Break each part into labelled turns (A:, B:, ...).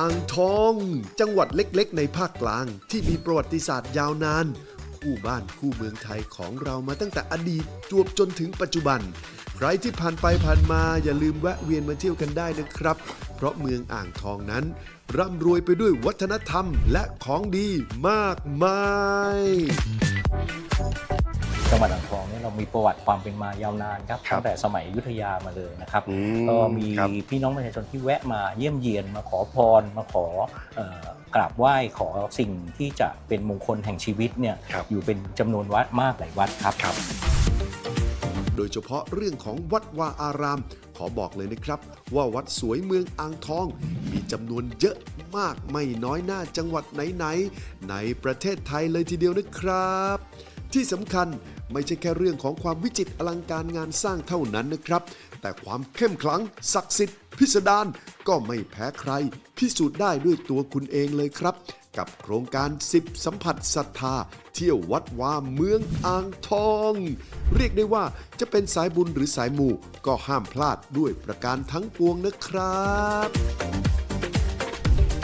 A: อ่างทอง จังหวัดเล็กๆ ในภาคกลาง ที่มีประวัติศาสตร์ยาวนาน คู่บ้านคู่เมืองไทยของเรามาตั้งแต่อดีตจวบจนถึงปัจจุบัน ใครที่ผ่านไปผ่านมาอย่าลืมแวะเวียนมาเที่ยวกันได้นะครับ เพราะเมืองอ่างทองนั้น ร่ำรวยไปด้วยวัฒนธรรมและของดีมากมาย
B: จังหวัดอ่างทองเนี่ยเรามีประวัติความเป็นมายาวนานครับ
C: ครับ
B: ตั้งแต่สมัยอยุธยามาเลยนะครับ
C: อืม
B: ก็มี
C: ครับ
B: พี่น้องประชาชนที่แวะมาเยี่ยมเยียนมาขอพรมาขอเอ่อกราบไหว้ขอสิ่งที่จะเป็นมงคลแห่งชีวิตเนี่ย
C: ครับ
B: อยู่เป็นจำนวนวัดมากหลายวัดครับ
C: ครับ
A: โดยเฉพาะเรื่องของวัดวาอาราม ขอบอกเลยนะครับ ว่าวัดสวยเมืองอ่างทอง มีจำนวนเยอะมากไม่น้อยหน้าจังหวัดไหน ๆ ในประเทศไทยเลยทีเดียวนะครับ ที่สำคัญ ไม่ใช่แค่เรื่องของความวิจิตรอลังการงานสร้างเท่านั้นนะครับ แต่ความเข้มขลัง ศักดิ์สิทธิ์ พิสดารก็ไม่แพ้ใคร พิสูจน์ได้ด้วยตัวคุณเองเลยครับ กับโครงการ 10 สัมผัสศรัทธา เที่ยววัดวาเมืองอ่างทอง เรียกได้ว่าจะเป็นสายบุญหรือสายมูก็ห้ามพลาดด้วยประการทั้งปวงนะครับ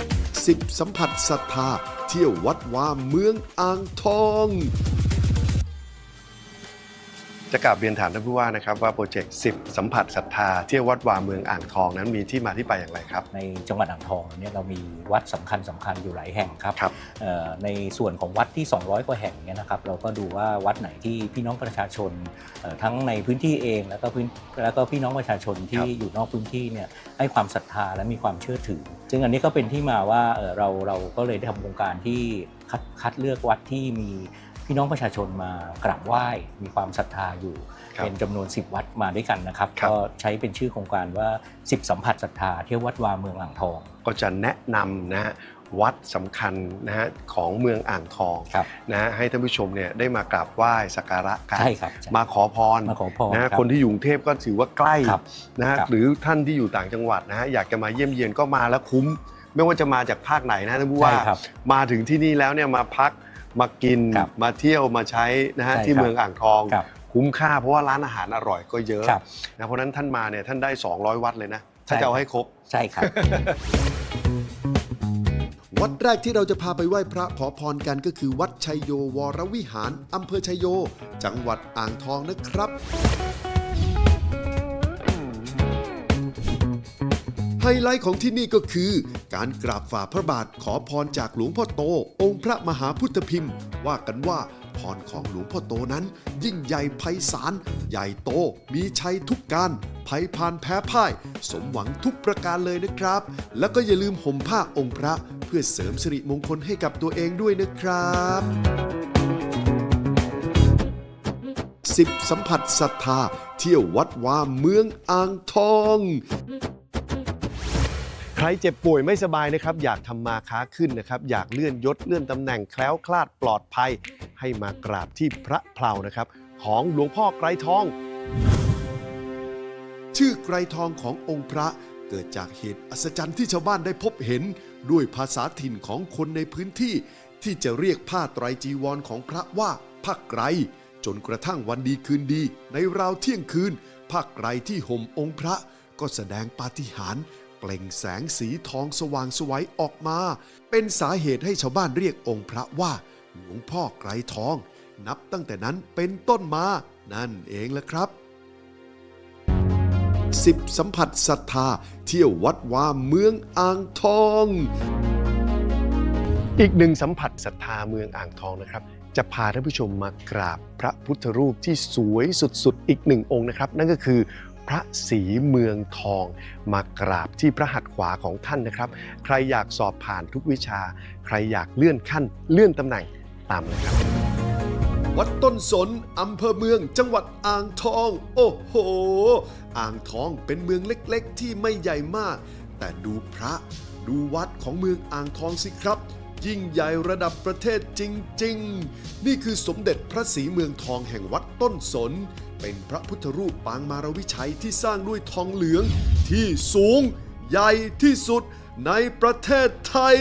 A: 10สัมผัสศรัทธา เที่ยววัดวาเมืองอ่างทอง
C: จะกราบเรียนถามท่านผู้ว่านะครับว่าโปรเจกต์ 10 สัมผัสศรัทธาเที่ยววัดวาเมืองอ่างทองนั้นมีที่มาที่ไปอย่างไรครับ
B: ในจังหวัดอ่างทองเนี่ยเรามีวัดสำคัญสคัญๆอยู่หลายแห่งครับ
C: ครับ
B: เอ่อในส่วนของวัดที่ 200 กว่าแห่งเนี่ยนะครับเราก็ดูว่าวัดไหนที่พี่น้องประชาชนเอ่อทั้งในพื้นที่เองแล้วก็พื้นแล้วก็พี่น้องประชาชนที่อยู่นอกพื้นที่เนี่ยให้ความศรัทธาและมีความเชื่อถือ ซึ่งอันนี้ก็เป็นที่มาว่าเอ่อเราเราก็เลยได้ทำโครงการที่คัดคัดเลือกวัดที่มี พี่น้องประชาชนมากราบไหว้มีความศรัทธาอยู่
C: ครับ
B: เป็นจำนวน 10 วัดมาด้วยกันนะครับ
C: ครับ
B: ก็ใช้เป็นชื่อโครงการว่า 10 สัมผัสศรัทธาเที่ยววัดวาเมืองอ่างทอง
C: ก็จะแนะนำนะฮะวัดสำคัญนะฮะของเมืองอ่างทอง
B: ครับ
C: นะฮะให้ท่านผู้ชมเนี่ยได้มากราบไหว้สักการะกัน
B: ใช่ครับใช่
C: มาขอพร
B: มาขอพร
C: นะฮะ
B: รับ
C: คนที่อยู่กรุงเทพก็ถือว่าใกล้
B: ครับ
C: นะฮะ
B: ครับ
C: หรือท่านที่อยู่ต่างจังหวัดนะฮะอยากจะมาเยี่ยมเยียนก็มาแล้วคุ้ม ไม่ว่าจะมาจากภาคไหนนะท่านผู้ว่า
B: ใช่ครับ
C: มาถึงที่นี่แล้วเนี่ยมาพัก มากิน
B: ครับ
C: มาเที่ยวมาใช้นะฮะ
B: ใช่
C: ที่
B: ครับ
C: เมืองอ่างทอง
B: ครับ
C: คุ้มค่าเพราะว่าร้านอาหารอร่อยก็เยอะ
B: ครับ
C: นะเพราะฉะนั้นท่านมาเนี่ยท่านได้ 200 วัดเลยนะถ้า
B: ใช่
C: จะเอาให้ครบ
B: ใช่ครับ
A: วัดแรกที่เราจะพาไปไหว้พระขอพรกันก็คือ วัดชัยโยวรวิหารอำเภอชัยโย จังหวัดอ่างทองนะครับ ฮไลท์ของที่นี่ก็คือ การกราบฝ่าพระบาทขอพรจากหลวงพ่อโต องค์พระมหาพุทธพิมพ์ ว่ากันว่าพรของหลวงพ่อโตนั้น ยิ่งใหญ่ไพศาลใหญ่โต มีชัยทุกการภัยพานแพ้พ่าย สมหวังทุกประการเลยนะครับ แล้วก็อย่าลืมห่มผ้าองค์พระ เพื่อเสริมสิริมงคลให้กับตัวเองด้วยนะครับ10สัมผัสศรัทธา เที่ยววัดวาเมืองอ่างทอง
C: ใครเจ็บป่วยไม่สบายนะครับ อยากทำมาค้าขึ้นนะครับ อยากเลื่อนยศเลื่อนตำแหน่งแคล้วคลาดปลอดภัย ให้มากราบที่พระเพลานะครับ ของหลวงพ่อไกรทอง
A: ชื่อไกรทองขององค์พระเกิดจากเหตุอัศจรรย์ที่ชาวบ้านได้พบเห็น ด้วยภาษาถิ่นของคนในพื้นที่ ที่จะเรียกผ้าไตรจีวรของพระว่าผ้าไกรจนกระทั่งวันดีคืนดี ในราวเที่ยงคืนผ้าไกรที่ห่มองค์พระก็แสดงปาฏิหาริย์ เปล่งแสงสีทองสว่างสวัยออกมา เป็นสาเหตุให้ชาวบ้านเรียกองค์พระว่าหลวงพ่อไกรทอง นับตั้งแต่นั้นเป็นต้นมา นั่นเองแหละครับ10สัมผัสศรัทธาเที่ยววัดวาเมืองอ่างทอง
C: อีกหนึ่งสัมผัสศรัทธาเมืองอ่างทองนะครับ จะพาท่านผู้ชมมากราบพระพุทธรูปที่สวยสุดๆ อีกหนึ่งองค์นะครับ นั่นก็คือ พระศรีเมืองทอง มากราบที่พระหัตถ์ขวาของท่านนะครับ ใครอยากสอบผ่านทุกวิชา ใครอยากเลื่อนขั้น เลื่อนตำแหน่งตามเลยครับ
A: วัดต้นสนอำเภอเมืองจังหวัดอ่างทอง โอ้โห อ่างทองเป็นเมืองเล็กๆ ที่ไม่ใหญ่มาก แต่ดูพระดูวัดของเมืองอ่างทองสิครับยิ่งใหญ่ระดับประเทศจริง ๆ นี่คือสมเด็จพระศรีเมืองทองแห่งวัดต้นสน เป็นพระพุทธรูปปางมารวิชัยที่สร้างด้วยทองเหลือง ที่สูงใหญ่ที่สุดในประเทศไทย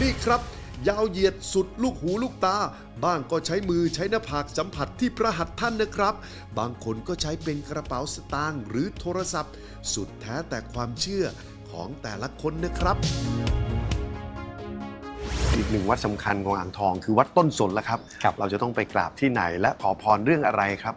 A: นี่ครับยาวเหยียดสุดลูกหูลูกตา บ้างก็ใช้มือใช้หน้าผากสัมผัสที่พระหัตถ์ท่านนะครับ บางคนก็ใช้เป็นกระเป๋าสตางค์หรือโทรศัพท์ สุดแท้แต่ความเชื่อของแต่ละคนนะครับ
C: อีกหนึ่งวัดสำคัญของอ่างทองคือวัดต้นสนแล้วครับ
B: ครับ
C: เราจะต้องไปกราบที่ไหนและขอพรเรื่องอะไรครับ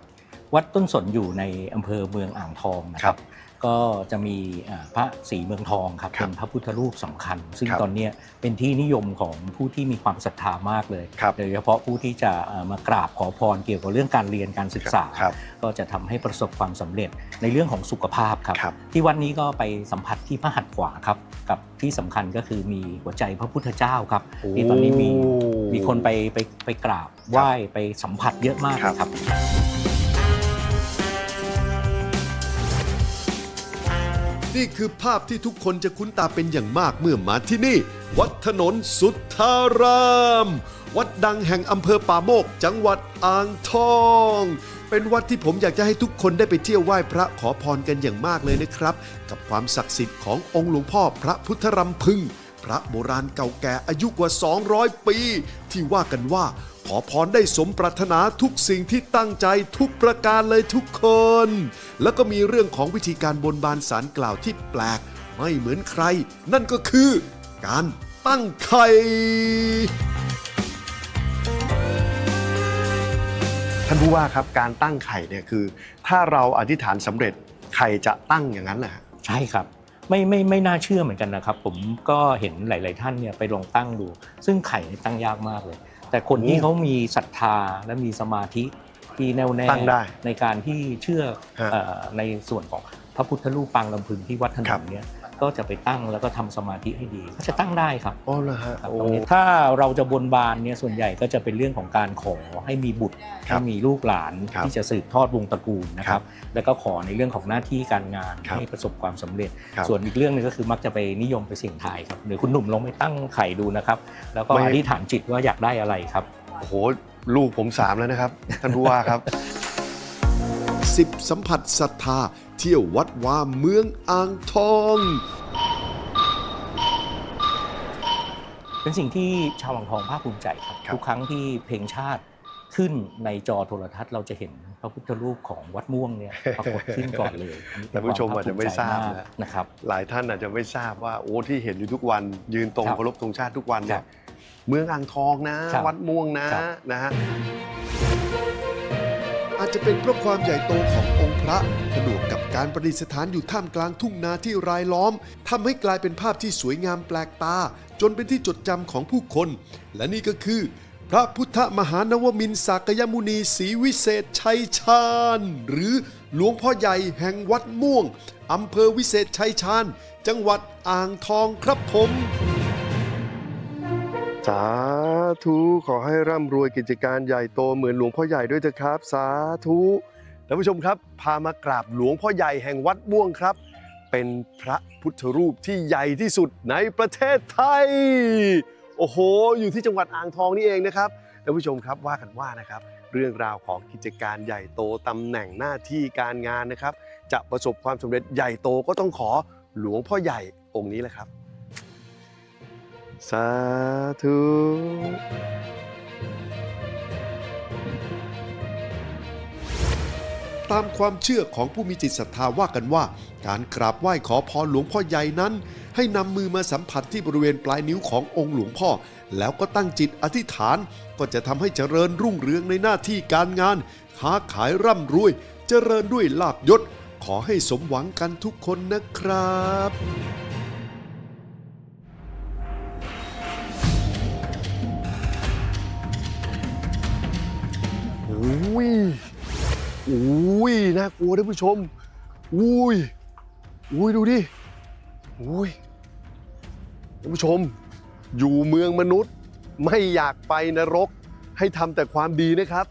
B: วัดต้นสนอยู่ในอำเภอเมืองอ่างทองนะค
C: ครั
B: รับบ ก็จะมีอ่าพระศรีเมืองทองครับ
C: ครับ
B: เป็นพระพุทธรูปสำคัญ ซึ่ง
C: ครับ
B: ตอนเนี้ยเป็นที่นิยมของผู้ที่มีความศรัทธามากเลย
C: ครับ
B: โดยเฉพาะผู้ที่จะอ่ามากราบขอพรเกี่ยวกับเรื่องการเรียนการศึกษา
C: ครับ
B: ก็จะทำให้ประสบความสำเร็จในเรื่องของสุขภาพครับ
C: ครับ
B: ที่วัดนี้ก็ไปสัมผัสที่พระหัตถ์ขวาครับกับที่สำคัญก็คือมีหัวใจพระพุทธเจ้าครับที่ตอนนี้มี
C: โอ้
B: มีคนไปไปไปกราบไหว้ไปสัมผัสเยอะมาก
C: ครับ
A: นี่คือภาพที่ทุกคนจะคุ้นตาเป็นอย่างมากเมื่อมาที่นี่ วัดถนนสุทธาราม วัดดังแห่งอำเภอป่าโมก จังหวัดอ่างทอง เป็นวัดที่ผมอยากจะให้ทุกคนได้ไปเที่ยวไหว้พระขอพรกันอย่างมากเลยนะครับ กับความศักดิ์สิทธิ์ขององค์หลวงพ่อพระพุทธรัมพึง พระโบราณเก่าแก่อายุกว่า 200 ปี ที่ว่ากันว่า ขอพรได้สมปรารถนาทุกสิ่งที่ตั้งใจทุกประการเลยทุกคน แล้วก็มีเรื่องของวิธีการบนบานสารกล่าวที่แปลก ไม่เหมือนใคร นั่นก็คือ การตั้งไข่
C: ท่านผู้ว่าครับการตั้งไข่เนี่ยคือ ถ้าเราอธิษฐานสำเร็จไข่จะตั้งอย่างนั้นแหละ
B: ใช่ครับไม่ไม่ไม่น่าเชื่อเหมือนกันนะครับ ผมก็เห็นหลาย ๆ ท่านเนี่ยไปลองตั้งดู ซึ่งไข่นี่ตั้งยากมากเลย แต่คนที่
C: โอ้
B: เขามีศรัทธาและมีสมาธิที่แน่วแน่
C: ตั้งได้
B: ในการที่เชื่อ
C: ฮะ
B: เอ่อในส่วนของพระพุทธรูปปางลำพึงที่วัดถน
C: ครั
B: น
C: บ
B: เนี่ย ก็จะไปตั้งแล้วก็ทำสมาธิให้ดีก็จะตั้งได้ครับ
C: อ๋อเหรอฮะ
B: ครับ
C: โอ้
B: ตรงนี้ถ้าเราจะบนบานเนี่ยส่วนใหญ่ก็จะเป็นเรื่องของการขอให้มีบุตร
C: ครับ
B: ให้มีลูกหลาน
C: ครับ
B: ที่จะสืบทอดวงตระกูลนะค
C: ครั
B: รับบแล้วก็ขอในเรื่องของหน้าที่การงาน
C: ครับ
B: ให้ประสบความสำเร็จ
C: ครับ
B: ส่วนอีกเรื่องหนึงก็คือมักจะไปนิยมไปเสี่ยงทายครับหรือคุณหนุ่มลองไปตั้งไข่ดูนะครับ แล้วก็
C: ไม่
B: อธิษฐานจิตว่าอยากได้อะไรครับ
C: โอ้โหลูกผมสามแล้วนะครับท่านผู้ว่าครับ
A: 10สัมผัสศรัทธาเที่ยววัดวาเมืองอ่างทอง
B: เป็นสิ่งที่ชาวอ่างทองภาคภูมิใจครับ
C: ครับ
B: ทุกครั้งที่เพลงชาติขึ้นในจอโทรทัศน์เราจะเห็นพระพุทธรูปของวัดม่วงเนี่ยปรากฏขึ้นก่อนเลยอันนี้เป็
C: ท่านผู้ชมอาจจะไม่ทราบ
B: ควภูมิใจ
C: นะ
B: มกนะครับ
C: หลายท่านอาจจะไม่ทราบว่าโอ้ที่เห็นอยู่ทุกวันยืนตรง
B: ครับ
C: เคารพธงชาติทุกวันเนี่
B: ครั
C: ย
B: บ
C: เมืองอ่างทองนะ
B: ครับ
C: วัดม่วงนะครับนะฮะ
A: อาจจะเป็นเพราะความใหญ่โตขององค์พระผนวกกับการประดิษฐานอยู่ท่ามกลางทุ่งนาที่รายล้อมทำให้กลายเป็นภาพที่สวยงามแปลกตา จนเป็นที่จดจำของผู้คน และนี่ก็คือ พระพุทธมหานวมินทร์สากยมุนีศรีวิเศษชัยชาญ หรือหลวงพ่อใหญ่แห่งวัดม่วงอำเภอวิเศษชัยชาญ จังหวัดอ่างทองครับผม
C: สาธุขอให้ร่ำรวยกิจการใหญ่โตเหมือนหลวงพ่อใหญ่ด้วยเถอะครับ สาธุท่านผู้ชมครับ พามากราบหลวงพ่อใหญ่แห่งวัดม่วงครับ เป็นพระพุทธรูปที่ใหญ่ที่สุดในประเทศไทย โอ้โห อยู่ที่จังหวัดอ่างทองนี่เองนะครับท่านผู้ชมครับว่ากันว่านะครับ เรื่องราวของกิจการใหญ่โตตำแหน่งหน้าที่การงานนะครับ จะประสบความสำเร็จใหญ่โตก็ต้องขอหลวงพ่อใหญ่องค์นี้แหละครับ สาธุ
A: ตามความเชื่อของผู้มีจิตศรัทธาว่ากันว่า การกราบไหว้ขอพรหลวงพ่อใหญ่นั้น ให้นำมือมาสัมผัสที่บริเวณปลายนิ้วขององค์หลวงพ่อ แล้วก็ตั้งจิตอธิษฐาน ก็จะทำให้เจริญรุ่งเรืองในหน้าที่การงาน ค้าขายร่ำรวย เจริญด้วยลาบยศ ขอให้สมหวังกันทุกคนนะครับ
C: อุ้ยน่ากลัวท่านผู้ชมอุ้ยอุ้ยดูดิอุ้ยท่านผู้ชม อยู่เมืองมนุษย์ไม่อยากไปนรก ให้ทำแต่ความดีนะครับ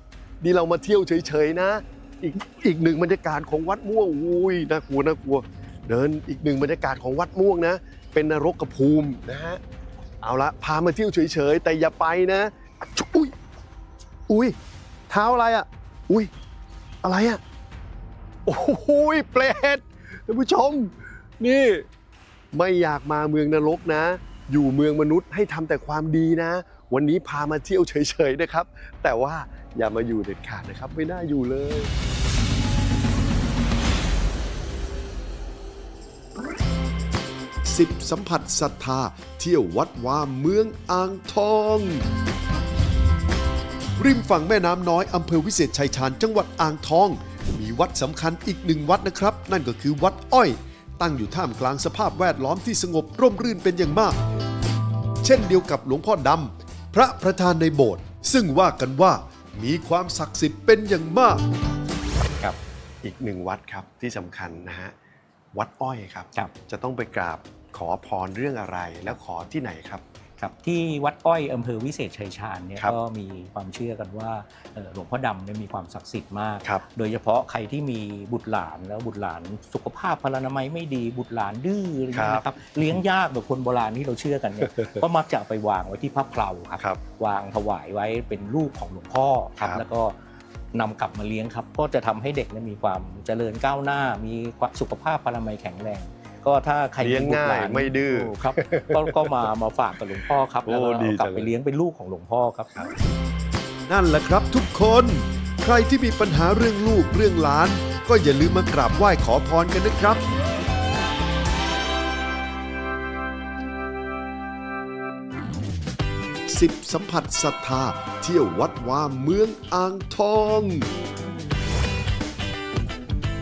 C: นี่เรามาเที่ยวเฉยๆนะ อีกอีกหนึ่งบรรยากาศของวัดม่วงอุ้ยน่ากลัวน่ากลัว เดินอีกหนึ่งบรรยากาศของวัดม่วงนะ เป็นนรกกระภูมินะฮะเอาละพามาเที่ยวเฉยๆแต่อย่าไปนะอุ้ยอุ้ยเท้าอะไรอะอุ้ย อะไรอะ โอ้ยเปรตท่านผู้ชม นี่ไม่อยากมาเมืองนรกนะ อยู่เมืองมนุษย์ให้ทำแต่ความดีนะ วันนี้พามาเที่ยวเฉยๆนะครับ แต่ว่าอย่ามาอยู่เด็ดขาดนะครับ ไม่น่าอยู่เลย
A: สิบสัมผัสศรัทธาเที่ยววัดวาเมืองอ่างทอง ริมฝั่งแม่น้ำน้อยอำเภอวิเศษชัยชาญจังหวัดอ่างทอง มีวัดสำคัญอีกหนึ่งวัดนะครับ นั่นก็คือวัดอ้อย ตั้งอยู่ท่ามกลางสภาพแวดล้อมที่สงบร่มรื่นเป็นอย่างมาก เช่นเดียวกับหลวงพ่อดำพระประธานในโบสถ์ซึ่งว่ากันว่ามีความศักดิ์สิทธิ์เป็นอย่างมาก
C: ครับอีกหนึ่งวัดครับที่สำคัญนะฮะวัดอ้อยครับ
B: ครับ
C: จะต้องไปกราบขอพรเรื่องอะไรแล้วขอที่ไหนครับ
B: ครับที่วัดอ้อยอำเภอวิเศษชัยชาญเนี่ย
C: ครับ
B: ก็มีความเชื่อกันว่าเอ่อหลวงพ่อดำเนี่ยมีความศักดิ์สิทธิ์มาก
C: ครับ
B: โดยเฉพาะใครที่มีบุตรหลานแล้วบุตรหลานสุขภาพพลานามัยไม่ดีบุตรหลานดื้ออะไรอย่างเงี้ยนะครับเลี้ยงยากแบบคนโบราณที่เราเชื่อกันเนี่ย ก็มักจะเอาไปวางไว้ที่พระเพลาครับ
C: ครับ
B: วางถวายไว้เป็นรูปของหลวงพ่อครับ
C: ครับ
B: แล้วก็นำกลับมาเลี้ยงครับ ก็จะทำให้เด็กเนี่ยมีความเจริญก้าวหน้า มีความสุขภาพพลานามัยแข็งแรง ก็ถ้าใคร
C: เลี้ยง
B: บุตรหล
C: ง่ายไม่ดื้อ
B: โครับก็ก็มามาฝากกับหลวงพ่อครับ
C: โอ้
B: แล้วก็
C: ดี
B: เอากลับ
C: จัง
B: ไปเลี้ยงเป็นลูกของหลวงพ่อครับ
A: นั่นแหละครับทุกคน ใครที่มีปัญหาเรื่องลูกเรื่องหลาน ก็อย่าลืมมากราบไหว้ขอพรกันนะครับสิบสัมผัสศรัทธาเที่ยววัดวาเมืองอ่างทอง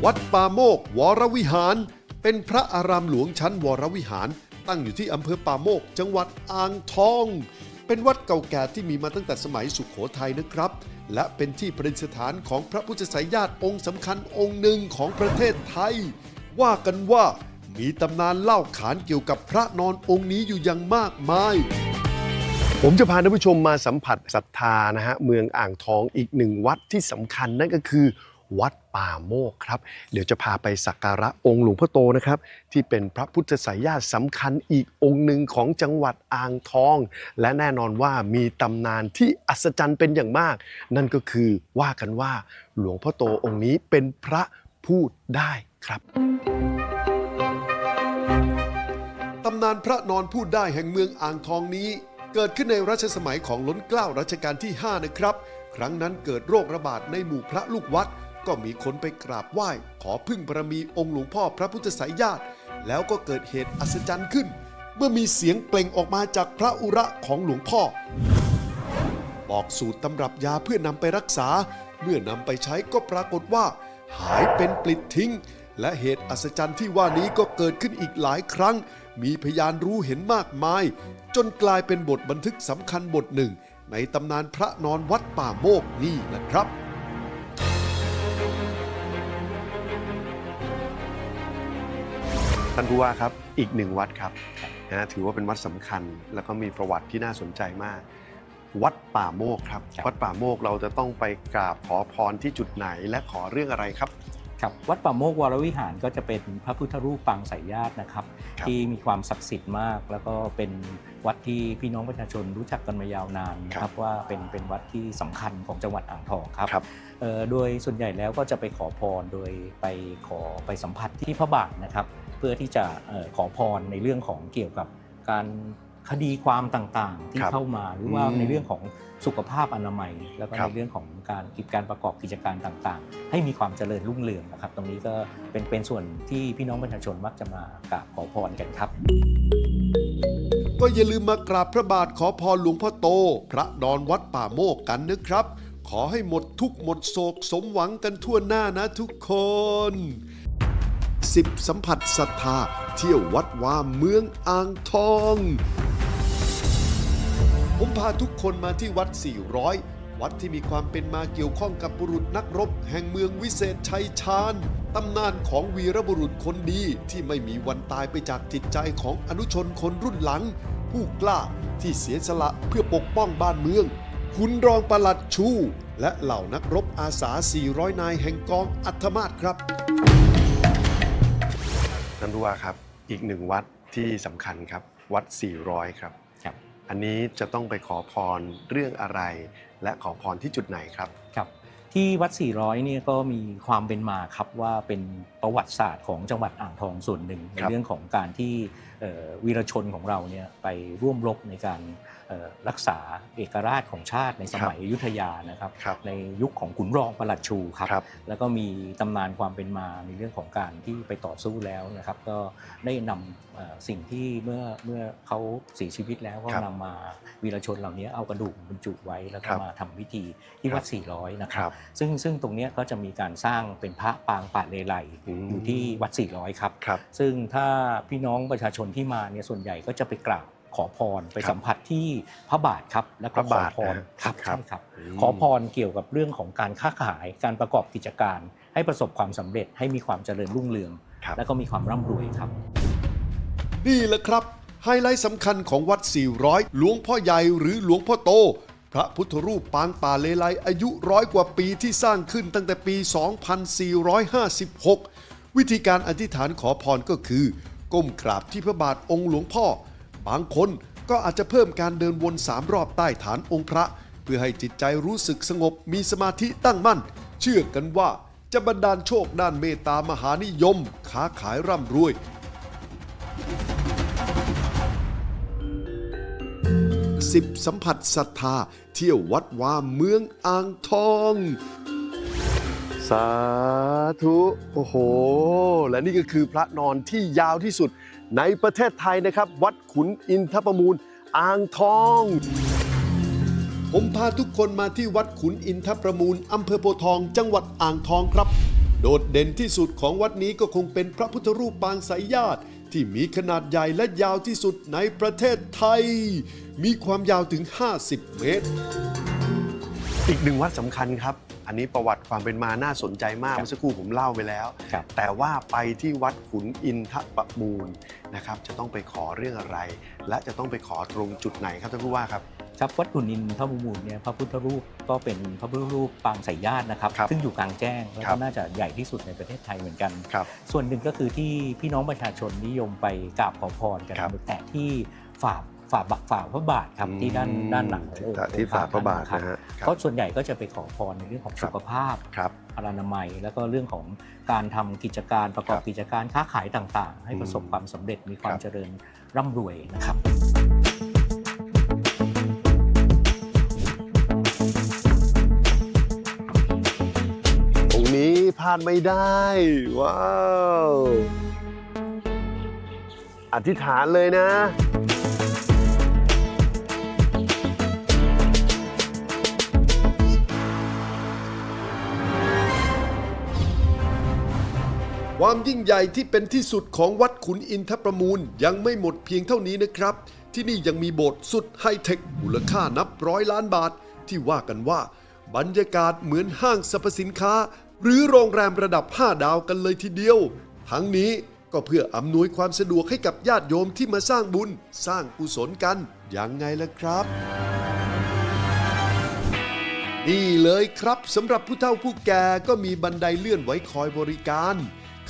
A: วัดป่าโมกวรวิหาร เป็นพระอารามหลวงชั้นวรวิหาร ตั้งอยู่ที่อำเภอป่าโมก จังหวัดอ่างทอง เป็นวัดเก่าแก่ที่มีมาตั้งแต่สมัยสุขโขทัยนะครับ และเป็นที่ประดิษฐานของพระพุทธไสยญาติองค์สำคัญองค์หนึ่งของประเทศไทย ว่ากันว่ามีตำนานเล่าขานเกี่ยวกับพระนอนองค์นี้อยู่อย่างมากมาย
C: ผมจะพาท่านผู้ชมมาสัมผัสศรัทธานะฮะเมืองอ่างทองอีกหนึ่งวัดที่สำคัญนั่นก็คือ วัด ป่าโมกครับ เดี๋ยวจะพาไปสักการะองค์หลวงพ่อโตนะครับ ที่เป็นพระพุทธไสยญาติสำคัญอีกองค์หนึ่งของจังหวัดอ่างทอง และแน่นอนว่ามีตำนานที่อัศจรรย์เป็นอย่างมาก นั่นก็คือว่ากันว่าหลวงพ่อโตองค์นี้เป็นพระพูดได้ครับ
A: ตำนานพระนอนพูดได้แห่งเมืองอ่างทองนี้ เกิดขึ้นในรัชสมัยของล้นเกล้ารัชกาลที่ 5 นะครับ ครั้งนั้นเกิดโรคระบาดในหมู่พระลูกวัด ก็มีคนไปกราบไหว้ ขอพึ่งบารมีองค์หลวงพ่อพระพุทธไสยญาติ แล้วก็เกิดเหตุอัศจรรย์ขึ้น เมื่อมีเสียงเปล่งออกมาจากพระอุระของหลวงพ่อ บอกสูตรตำรับยาเพื่อนำไปรักษา เมื่อนำไปใช้ก็ปรากฏว่า หายเป็นปลิดทิ้ง และเหตุอัศจรรย์ที่ว่านี้ก็เกิดขึ้นอีกหลายครั้ง มีพยานรู้เห็นมากมาย จนกลายเป็นบทบันทึกสำคัญบทหนึ่ง ในตำนานพระนอนวัดป่าโมกนี่นะครับ
C: ท่านผู้ว่าครับอีกหนึ่งวัดครับนะฮะถือว่าเป็นวัดสำคัญ แล้วก็มีประวัติที่น่าสนใจมาก วัดป่าโมกครับ
B: ครับ
C: วัดป่าโมกเราจะต้องไปกราบขอพรที่จุดไหนและขอเรื่องอะไรครับ
B: ครับวัดป่าโมกวรวิหารก็จะเป็นพระพุทธรูปปางสายญาตินะครับ
C: ครับ
B: ที่มีความศักดิ์สิทธิ์มาก แล้วก็เป็นวัดที่พี่น้องประชาชนรู้จักกันมายาวนานนะครับว่าเป็นเป็นวัดที่สำคัญของจังหวัดอ่างทองครับ
C: ครับ
B: เอ่อโดยส่วนใหญ่แล้วก็จะไปขอพรโดยไปขอไปสัมผัสที่พระบาทนะครับ เพื่อที่จะเอ่อขอพรในเรื่องของเกี่ยวกับการคดีความต่างๆ ที่
C: ครับ
B: เข้ามาหรือว่า
C: อืม
B: ในเรื่องของสุขภาพอนามัย แล้วก็
C: ครับ
B: ในเรื่องของการกิจการประกอบกิจการต่างๆ ให้มีความเจริญรุ่งเรืองนะครับ ตรงนี้ก็เป็นเป็นส่วนที่พี่น้องประชาชนมักจะมากราบขอพรกันครับ
A: ก็อย่าลืมมากราบพระบาทขอพรหลวงพ่อโต พระนอนวัดป่าโมกกันนะครับ ขอให้หมดทุกข์หมดโศกสมหวังกันทั่วหน้านะทุกคน สิบสัมผัสศรัทธา เที่ยววัดวาเมืองอ่างทอง ผมพาทุกคนมาที่วัด 400 วัดที่มีความเป็นมาเกี่ยวข้องกับบุรุษนักรบ แห่งเมืองวิเศษชัยชาญตำนานของวีรบุรุษคนดีที่ไม่มีวันตายไปจากจิตใจของอนุชนคนรุ่นหลัง ผู้กล้าที่เสียสละเพื่อปกป้องบ้านเมืองคุณรองประหลัดชู และเหล่านักรบอาสา 400 นายแห่งกองอัธมาศครับ
C: ท่านผู้ว่าครับ อีกหนึ่งวัดที่สำคัญครับ วัด 400 ครับ
B: ครับ
C: อันนี้จะต้องไปขอพรเรื่องอะไร และขอพรที่จุดไหนครับ
B: ครับ ที่วัด 400 เนี่ยก็มีความเป็นมาครับว่าเป็นประวัติศาสตร์ของจังหวัดอ่างทองส่วนหนึ่ง ใน
C: ครับ
B: เรื่องของการที่เอ่อวีรชนของเราเนี่ยไปร่วมรบในการเอ่อรักษาเอกราชของชาติในสมัยอยุธยานะครับ
C: ครับ
B: ในยุคของขุนรองประหลัดชูครับ
C: ครับ
B: แล้วก็มีตำนานความเป็นมาในเรื่องของการที่ไปต่อสู้แล้วนะครับ ก็ได้นำเอ่อสิ่งที่เมื่อเมื่อเขาเสียชีวิตแล้วก็
C: ครับ
B: นำมาวีรชนเหล่านี้เอากระดูกบรรจุไว้แล้ว
C: ค
B: ก็
C: รับ
B: มาทำพิธีที่วัด 400 นะค
C: ครับรับ
B: ซึ่งซึ่งตรงเนี้ยก็จะมีการสร้างเป็นพระปางป่าเลไล
C: อืม
B: อยู่ที่วัด 400 ครับ
C: ครับ
B: ซึ่งถ้าพี่น้องประชาชนที่มาเนี่ยส่วนใหญ่ก็จะไปกราบขอพรไป
C: ครับ
B: สัมผัสที่พระบาทครับ แล้ว
C: พ
B: ก็
C: ระ
B: ขอบา
C: ท
B: พร
C: นะฮะ
B: ครับ
C: ครับ
B: ใช่ครับ
C: อืม
B: ขอพรเกี่ยวกับเรื่องของการค้าขายการประกอบกิจการ ให้ประสบความสำเร็จให้มีความเจริญรุ่งเรือง
C: ครับ
B: และก็มีความร่ำรวยครับ
A: นี่แหละครับไฮไลท์สำคัญของวัด 400 หลวงพ่อใหญ่หรือหลวงพ่อโต พระพุทธรูปปางป่าเลไลอายุร้อยกว่าปีที่สร้างขึ้นตั้งแต่ปี 2456 วิธีการอธิษฐานขอพรก็คือ ก้มกราบที่พระบาทองค์หลวงพ่อ บางคนก็อาจจะเพิ่มการเดินวนสามรอบใต้ฐานองค์พระ เพื่อให้จิตใจรู้สึกสงบมีสมาธิตั้งมั่น เชื่อกันว่าจะบันดาลโชคด้านเมตตามหานิยม ค้าขายร่ำรวย สิบสัมผัสศรัทธา เที่ยววัดวาเมืองอ่างทอง
C: สาธุ โอ้โห และนี่ก็คือพระนอนที่ยาวที่สุดในประเทศไทยนะครับ วัดขุนอินทประมูลอ่างทอง
A: ผมพาทุกคนมาที่วัดขุนอินทประมูลอำเภอโพทอง จังหวัดอ่างทองครับ โดดเด่นที่สุดของวัดนี้ก็คงเป็นพระพุทธรูปปางสายญาติ ที่มีขนาดใหญ่และยาวที่สุดในประเทศไทย มีความยาวถึง 50 เมตร
C: อีกหนึ่งวัดสำคัญครับ อันนี้ประวัติความเป็นมาน่าสนใจมาก
B: ครับ
C: เมื่อสักครู่ผมเล่าไปแล้ว
B: ครับ
C: แต่ว่าไปที่วัดขุนอินทประมูลนะครับ จะต้องไปขอเรื่องอะไร และจะต้องไปขอตรงจุดไหนครับท่านผู้ว่าครับ
B: ครับวัดขุนอินทรมูลเนี่ยพระพุทธรูปก็เป็นพระพุทธรูปปางสายญาตินะครับ
C: ครับ
B: ซึ่งอยู่กลางแจ้งแล้ว
C: ครั
B: ก็
C: บ
B: น่าจะใหญ่ที่สุดในประเทศไทยเหมือนกัน
C: ครับ
B: ส่วนหนึ่งก็คือที่พี่น้องประชาชนนิยมไปกราบขอพรกัน
C: ครับ
B: แต่ที่ฝ่าฝ่าบักฝ่าพระบาทครับที่ด้านด้านหลังขององค์
C: ที่ฝ่าพระบาท
B: ค
C: นะฮะครับ
B: เพราะส่วนใหญ่ก็จะไปขอพรในเรื่องของ
C: ครับ
B: สุขภาพ
C: ครับ
B: พลานามัย แล้วก็เรื่องของการทำกิจการประกอบ
C: ครับ
B: กิจการค้าขายต่างๆ ให้
C: อืม
B: ประสบความสำเร็จมีความ
C: ครับ
B: เจริญร่ำรวยนะครับ
C: พลาดไม่ได้ ว้าว อธิษฐานเลยนะ
A: ความยิ่งใหญ่ที่เป็นที่สุดของวัดขุนอินทประมูลยังไม่หมดเพียงเท่านี้นะครับ ที่นี่ยังมีโบสถ์สุดไฮเทคมูลค่านับร้อยล้านบาท ที่ว่ากันว่า บรรยากาศเหมือนห้างสรรพสินค้า หรือโรงแรมระดับ 5 ดาวกันเลยทีเดียว ทั้งนี้ก็เพื่ออำนวยความสะดวกให้กับญาติโยมที่มาสร้างบุญ สร้างกุศลกันยังไงล่ะครับ นี่เลยครับสำหรับผู้เฒ่าผู้แก่ก็มีบันไดเลื่อนไว้คอยบริการ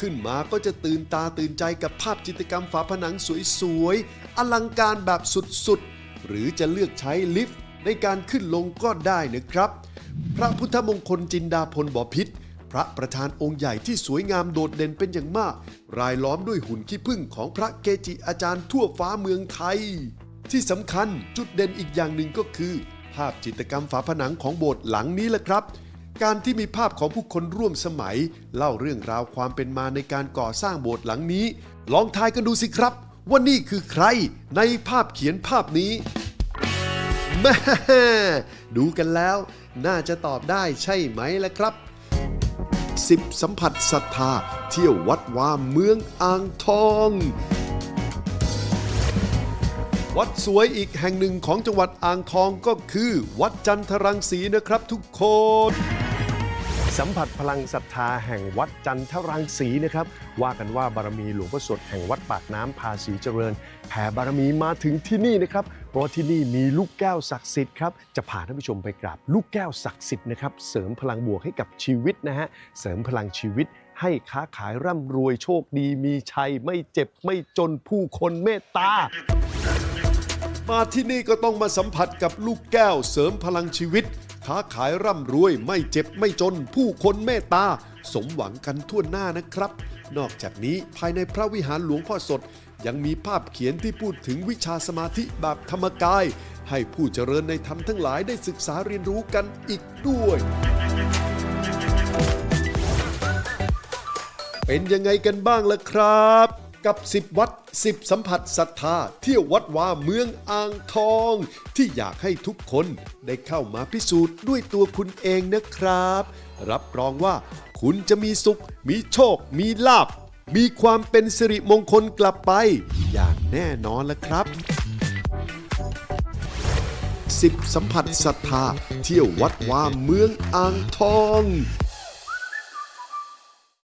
A: ขึ้นมาก็จะตื่นตาตื่นใจกับภาพจิตรกรรมฝาผนังสวยๆ อลังการแบบสุดๆ หรือจะเลือกใช้ลิฟต์ในการขึ้นลงก็ได้นะครับ พระพุทธมงคลจินดาพลบพิษ พระประธานองค์ใหญ่ที่สวยงามโดดเด่นเป็นอย่างมาก รายล้อมด้วยหุ่นขี้ผึ้งของพระเกจิอาจารย์ทั่วฟ้าเมืองไทย ที่สำคัญจุดเด่นอีกอย่างหนึ่งก็คือ ภาพจิตรกรรมฝาผนังของโบสถ์หลังนี้แหละครับ การที่มีภาพของผู้คนร่วมสมัย เล่าเรื่องราวความเป็นมาในการก่อสร้างโบสถ์หลังนี้ ลองทายกันดูสิครับ ว่านี่คือใครในภาพเขียนภาพนี้แม่ดูกันแล้ว น่าจะตอบได้ใช่ไหมล่ะครับ 10 สัมผัสศรัทธา เที่ยววัดวาเมืองอ่างทอง วัดสวยอีกแห่งหนึ่งของจังหวัดอ่างทองก็คือ วัดจันทรังสีนะครับทุกคน
C: สัมผัสพลังศรัทธาแห่งวัดจันทรังสีนะครับ ว่ากันว่าบารมีหลวงพ่อสดแห่งวัดปากน้ำภาษีเจริญแผ่บารมีมาถึงที่นี่นะครับ เพราะที่นี่มีลูกแก้วศักดิ์สิทธิ์ครับ จะพาท่านผู้ชมไปกราบลูกแก้วศักดิ์สิทธิ์นะครับ เสริมพลังบวกให้กับชีวิตนะฮะ เสริมพลังชีวิตให้ค้าขายร่ำรวยโชคดีมีชัยไม่เจ็บไม่จนผู้คนเมตตา
A: มาที่นี่ก็ต้องมาสัมผัสกับลูกแก้วเสริมพลังชีวิต ค้าขายร่ำรวยไม่เจ็บไม่จนผู้คนเมตตา สมหวังกันทั่วหน้านะครับ นอกจากนี้ภายในพระวิหารหลวงพ่อสด ยังมีภาพเขียนที่พูดถึงวิชาสมาธิแบบธรรมกาย ให้ผู้เจริญในธรรมทั้งหลายได้ศึกษาเรียนรู้กันอีกด้วย เป็นยังไงกันบ้างล่ะครับ กับ 10 วัด 10 สัมผัสศรัทธาเที่ยววัดวาเมืองอ่างทอง ที่อยากให้ทุกคนได้เข้ามาพิสูจน์ด้วยตัวคุณเองนะครับ รับรองว่าคุณจะมีสุข มีโชค มีลาบ มีความเป็นสิริมงคลกลับไป อย่างแน่นอนละครับ10สัมผัสศรัทธาเที่ยววัดวาเมืองอ่างทอง